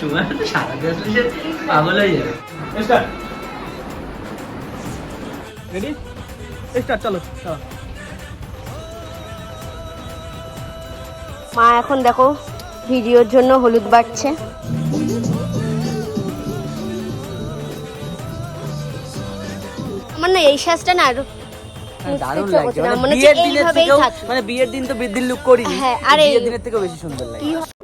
তোমার তো সারাতে আসলে সে পাগল হয়ে যাবে। রেডি স্টার্ট চলো মা এখন দেখো ভিডিওর জন্য হলুদ বাড়ছে। আমার না এই না আরও হ্যাঁ, দারুণ লাগছে। মানে বিয়ের দিনের থেকেও মানে বিয়ের দিন তো বৃদ্ধির লুক করিনি। হ্যাঁ, আরে বিয়ের দিনের থেকেও বেশি সুন্দর লাগে।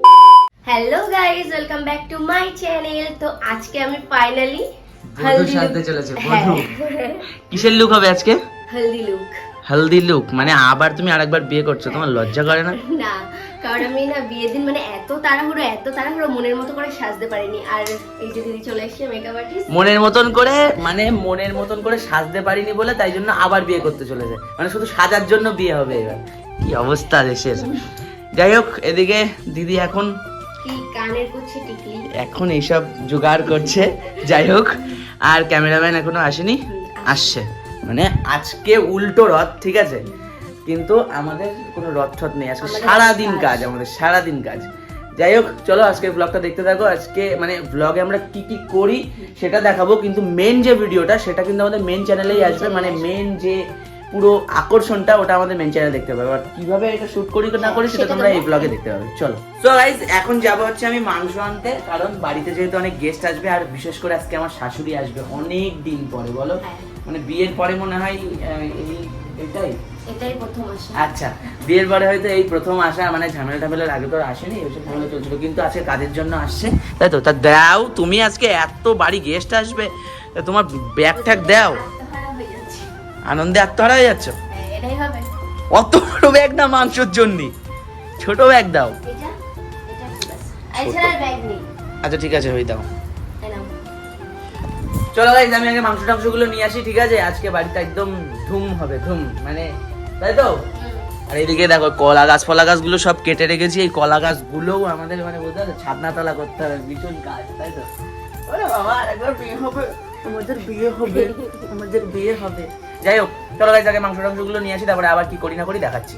Hello guys welcome back to my channel তো আজকে আমি ফাইনালি বধূ সাজতে চলেছে বধূ কিসের লুক হবে আজকে? হলদি লুক হেলদি লুক মানে আবার তুমি আরেকবার বিয়ে করছ তোমার লজ্জা করে না? না কারণ আমি না বিয়ের দিন মানে এত তাড়াহুড়ো এত তাড়াহুড়ো মনের মতো করে সাজতে পারিনি। আর এই যে দিদি চলে এসেছে মেকআপ আর্টিস্ট মনের মতন করে মানে মনের মতন করে সাজতে পারিনি বলে তাই জন্য আবার বিয়ে করতে চলেছে। মানে শুধু সাজার জন্য বিয়ে হবে এবার। কি অবস্থা দেশের। যাই হোক এদিকে দিদি এখন এখন এইসব জোগাড় করছে যাই হোক আর ক্যামেরাম্যান এখনও আসেনি আসছে। মানে আজকে উল্টো রথ ঠিক আছে? কিন্তু আমাদের কোনো রথ ঠথ নেই আজকে সারাদিন কাজ। কাজ আমাদের সারাদিন কাজ। যাই হোক চলো আজকে ব্লগটা দেখতে থাকো। আজকে মানে ব্লগে আমরা কি কি করি সেটা দেখাবো কিন্তু মেন যে ভিডিওটা সেটা কিন্তু আমাদের মেন চ্যানেলেই আসবে। মানে মেন যে পুরো আকর্ষণটা ওটা আমাদের মেন চ্যানেলে দেখতে পাবে। আর কীভাবে এটা শুট করি না করি সেটা তোমরা এই ব্লগে দেখতে পাবে। চলো। সো গাইজ এখন যাব হচ্ছে আমি মাংস আনতে কারণ বাড়িতে যেহেতু অনেক গেস্ট আসবে আর বিশেষ করে আজকে আমার শাশুড়ি আসবে অনেক দিন পরে বলো? হ্যাঁ। মানে বিয়ের পরে মনে হয় এই এটাই? এটাই প্রথম আসা আচ্ছা বিয়ের পরে হয়তো এই প্রথম আসা মানে ঝামেলা টামেলার আগে তো আর আসেনি এইসব ঝামেলা চলছিল কিন্তু আজকে কাজের জন্য আসছে। তাই তো? তা দাও তুমি আজকে এত বাড়ি গেস্ট আসবে তা তোমার ব্যাগ ট্যাগ দাও। আনন্দে আত্মহারা হয়ে যাচ্ছ? অত বড় ব্যাগ না মাংসর জন্য। ছোট ব্যাগ দাও। আচ্ছা ঠিক আছে হয়ে দাও। চলো গাইজ আমি আগে মাংস টাংসগুলো নিয়ে আসি ঠিক আছে? আজকে বাড়িতে একদম ধুম হবে ধুম। মানে তাই তো? আর এইদিকে দেখো কলা গাছ ফলা গাছগুলো সব কেটে রেখেছি। এই কলা গাছগুলোও আমাদের মানে বলতে হবে ছাদনা তলা করতে হবে ভীষণ কাজ তাই তো? বাবা একবার বিয়ে হবে আমাদের বিয়ে হবে আমাদের বিয়ে হবে। যাই হোক, চলো গাইজ আগে মাংস টাংসগুলো নিয়ে আসি, তারপরে আবার কি করি না করি দেখাচ্ছি।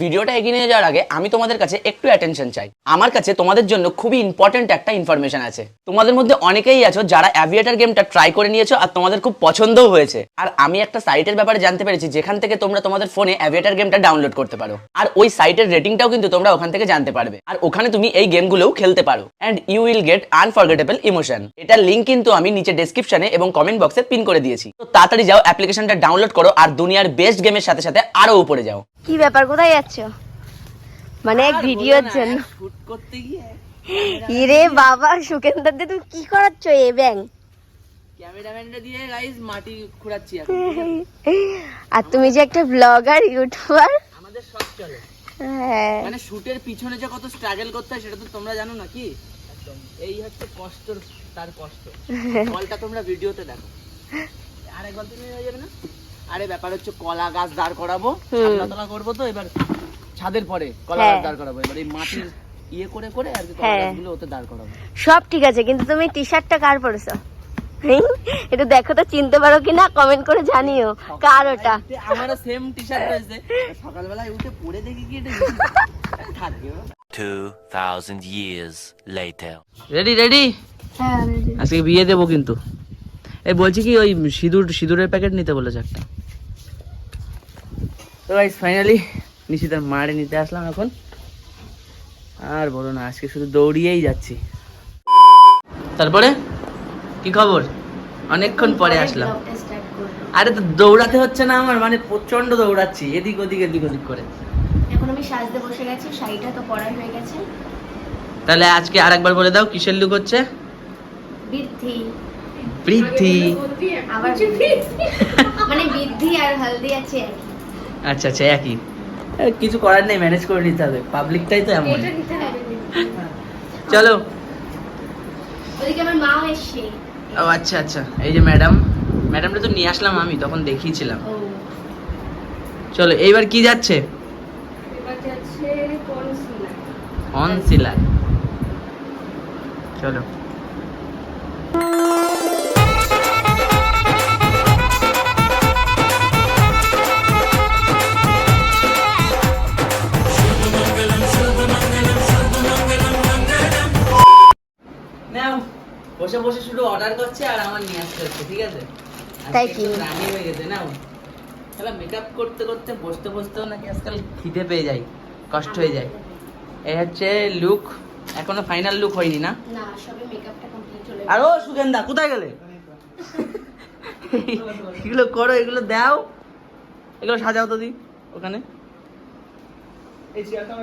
ভিডিওটা এগিয়ে নিয়ে যাওয়ার আগে আমি তোমাদের কাছে একটু অ্যাটেনশন চাই। আমার কাছে তোমাদের জন্য খুবই ইম্পর্টেন্ট একটা ইনফরমেশন আছে। তোমাদের মধ্যে অনেকেই আছো যারা অ্যাভিয়েটার গেমটা ট্রাই করে নিয়েছো আর তোমাদের খুব পছন্দও হয়েছে। আর আমি একটা সাইটের ব্যাপারে জানতে পেরেছি, যেখান থেকে তোমরা তোমাদের ফোনে অ্যাভিয়েটার গেমটা ডাউনলোড করতে পারো। আর ওই সাইটের রেটিংটাও কিন্তু তোমরা ওখান থেকে জানতে পারবে। আর ওখানে তুমি এই গেমগুলোও খেলতে পারো। And you will get unforgettable emotion এটার লিঙ্ক কিন্তু আমি নিচে ডেসক্রিপশনে এবং কমেন্ট বক্সে পিন করে দিয়েছি। তো তাড়াতাড়ি যাও অ্যাপ্লিকেশনটা ডাউনলোড করো আর দুনিয়ার বেস্ট গেমের সাথে সাথে আরও উপরে যাও। কি ব্যাপার? কোথায় যাচ্ছ? মানে এক ভিডিওর জন্য। শুট করতে গিয়ে। ইরে বাবা সুকেন্দার দিয়ে তুমি কি করাচ্ছ এ ব্যাং? ক্যামেরাম্যানটা দিয়ে গাইস মাটি খুঁড়াচ্ছি আর তুমি যে একটা ব্লগার ইউটিউবার আমাদের সব চলে। হ্যাঁ। মানে শুটের পিছনে যে কত স্ট্রাগল করতে হয় সেটা তো তোমরা জানো না কি? এই হচ্ছে কষ্ট তার কষ্ট। কলটা তোমরা ভিডিওতে দেখো। আরেকবার তুমি হয়ে যাবে না? আরে ব্যাপার হচ্ছে কলা গাছ দাঁড় করাবো ছাদনাতলা করব তো এবার ছাদের পরে কলা গাছ হ্যাঁ। দাঁড় করাবো। এবার এই মাটির ইয়ে করে করে আর কি কলা হ্যাঁ। গাছগুলো ওতে দাঁড় করাবো। সব ঠিক আছে কিন্তু তুমি টি শার্টটা কার পরেছো? একটু দেখো তো চিনতে পারো কিনা? কমেন্ট করে জানিও কার ওটা? আমারও সেম টি শার্ট রয়েছে। সকালবেলায় উঠে পরে দেখি কি এটা। থাকবে। 2,000 years later. রেডি রেডি আজকে বিয়ে দেবো কিন্তু। এই বলছি কি ওই সিঁদুর সিঁদুরের প্যাকেট নিতে বলেছে একটা। তো গাইস ফাইনালি নিশিতার মারে নিতে আসলাম এখন। আর বলো না আজকে শুধু দৌড়িয়েই যাচ্ছি। তারপরে কি খবর? অনেকক্ষণ পরে আসলাম। আরে তো দৌড়াতে হচ্ছে না আমার মানে প্রচণ্ড দৌড়াচ্ছি এদিক ওদিক এদিক ওদিক করে। এখন আমি সাজতে বসে গেছি শাড়িটা তো পরাই হয়ে গেছে। তাহলে আজকে আরেকবার বলে দাও কিসের লুক হচ্ছে? বৃদ্ধি। বৃদ্ধি আবার মানে বৃদ্ধি আর হলদি আছে আচ্ছা আচ্ছা একই। কিছু করার নেই ম্যানেজ করে নিতে হবে। পাবলিকটাই তো এমন চলো। ওদিকে আমার মাও এসছে। ও আচ্ছা আচ্ছা। এই যে ম্যাডাম ম্যাডামটা তো নিয়ে আসলাম আমি তখন দেখিয়েছিলাম। চলো এইবার কি যাচ্ছে? কনসিলার। চলো। বসে বসে শুধু অর্ডার করছে আর আমার নিয়ে আসতে হচ্ছে ঠিক আছে? তাই কি? রানি হয়ে গেছে না তাহলে মেকআপ করতে করতে বসতে বসতেও নাকি আজকাল খিদে পেয়ে যায় কষ্ট হয়ে যায়। এই হচ্ছে লুক এখনও ফাইনাল লুক হয়নি না? না সবে মেকআপটা কমপ্লিট চলে আর ও সুগেন্দা কোথায় গেলে? এগুলো করো এগুলো দাও। এগুলো সাজাও তো দি ওখানে। এই চেয়ারটা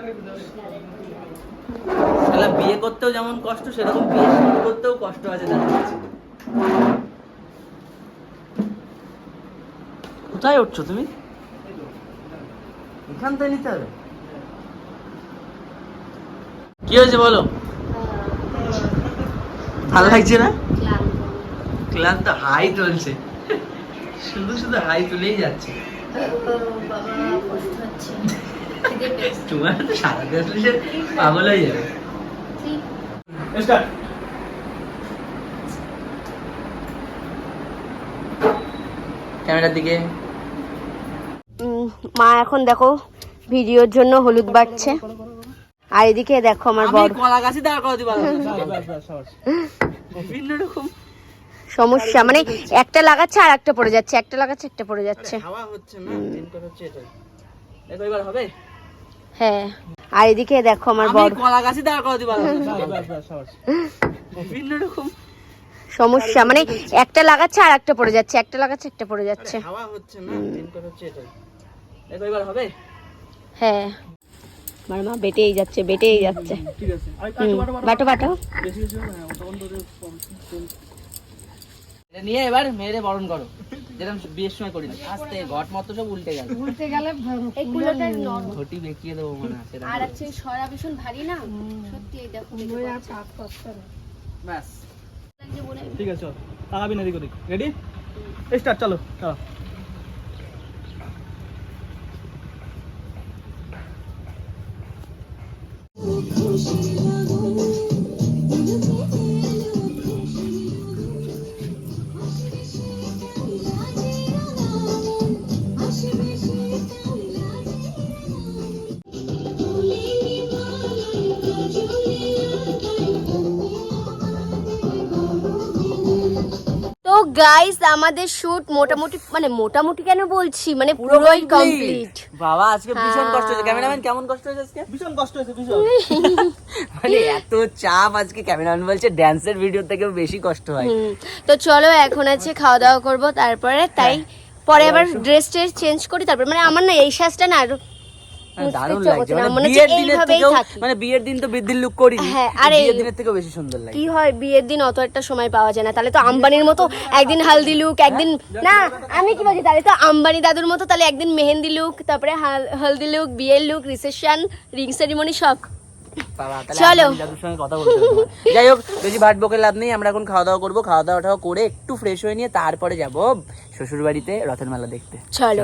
শালা বিয়ে করতেও যেমন কষ্ট সেরকম বিয়ে শুরু করতেও কষ্ট আছে দেখা যাচ্ছে কোথায় উঠছো তুমি? এখান থেকে নিতে হবে। কি হয়েছে বলো? ভালো লাগছে না? ক্লান্ত। হাই তুলছে। শুধু শুধু হাই তুলেই যাচ্ছে। তোমার সারা দেশ পাগল হয়ে যাবে। স্টার্ট ক্যামেরার দিকে। মা এখন দেখো ভিডিওর জন্য হলুদ বাটছে আর এদিকে দেখো আমার আমি বড় কলা গাছই দাঁড় করাতে পারব। বিভিন্ন রকম। সমস্যা মানে একটা লাগাচ্ছে আর একটা পড়ে যাচ্ছে। একটা লাগাচ্ছে একটা পড়ে যাচ্ছে। হাওয়া হচ্ছে না মেন কথা হচ্ছে এটাই এবার হবে? হ্যাঁ। আর এদিকে দেখো আমার আমি বড় কলা গাছই দাঁড় করাতে পারব বিভিন্ন রকম সমস্যা মানে একটা লাগাচ্ছে আর একটা পড়ে যাচ্ছে একটা লাগাচ্ছে একটা পড়ে যাচ্ছে। হাওয়া হচ্ছে না? মেন কথা হচ্ছে এটাই। দেখো এবার হবে? হ্যাঁ। আমার মা বেটেই যাচ্ছে বেটেই যাচ্ছে। বাটো, বাটো, নিয়ে এবার মেয়েরে বরণ করো। যেরকম বিয়ের সময় করি না আস্তে ঘট মতো সব উল্টে গেল। এই কুলোটা নরম। ঘটি বেঁকিয়ে দেবো মনে আছে আর আছে সরা ভীষণ ভারী না? সত্যি এই দেখো দেখতে পাচ্ছ। ব্যাস। না বলে। ঠিক আছে চল তাকাবি না ওদিক। রেডি স্টার্ট চলো চলো। গাইস আমাদের শুট মোটামুটি মানে মোটামুটি কেন বলছি? মানে পুরোই কমপ্লিট বাবা আজকে ভীষণ হ্যাঁ। কষ্ট হয়েছে। ক্যামেরাম্যান কেমন কষ্ট হয়েছে আজকে? ভীষণ কষ্ট হয়েছে ভীষণ। মানে এত চাপ আজকে ক্যামেরাম্যান বলছে ড্যান্সের ভিডিও থেকেও বেশি কষ্ট হয়। তো চলো এখন আছে খাওয়া দাওয়া করব তারপরে তাই পরে আবার ড্রেস ট্রেস চেঞ্জ করি তারপরে মানে আমার না এই সাজটা না আরও দারুণ লাগছে। মানে বিয়ের দিনের থেকেও মানে বিয়ের দিন তো বৃদ্ধির লুক করি হ্যাঁ, বিয়ের দিনের থেকেও বেশি সুন্দর লাগে। কি হয় বিয়ের দিন অত একটা সময় পাওয়া যায় না। তাহলে তো আম্বানির মতো একদিন হালদি লুক একদিন না আমি কি বলছি তাহলে তো আম্বানি দাদুর মতো তাহলে একদিন মেহেন্দি লুক তারপরে হলদি লুক বিয়ের লুক রিসেপশন রিং সেরিমনি সব। চলো। সঙ্গে কথা বলতে যাই হোক বেশি ভাট বকে লাভ নেই আমরা এখন খাওয়া দাওয়া করব। খাওয়া দাওয়াটাও করে একটু ফ্রেশ হয়ে নিয়ে তারপরে যাব শ্বশুর বাড়িতে রথের মেলা দেখতে। চলো।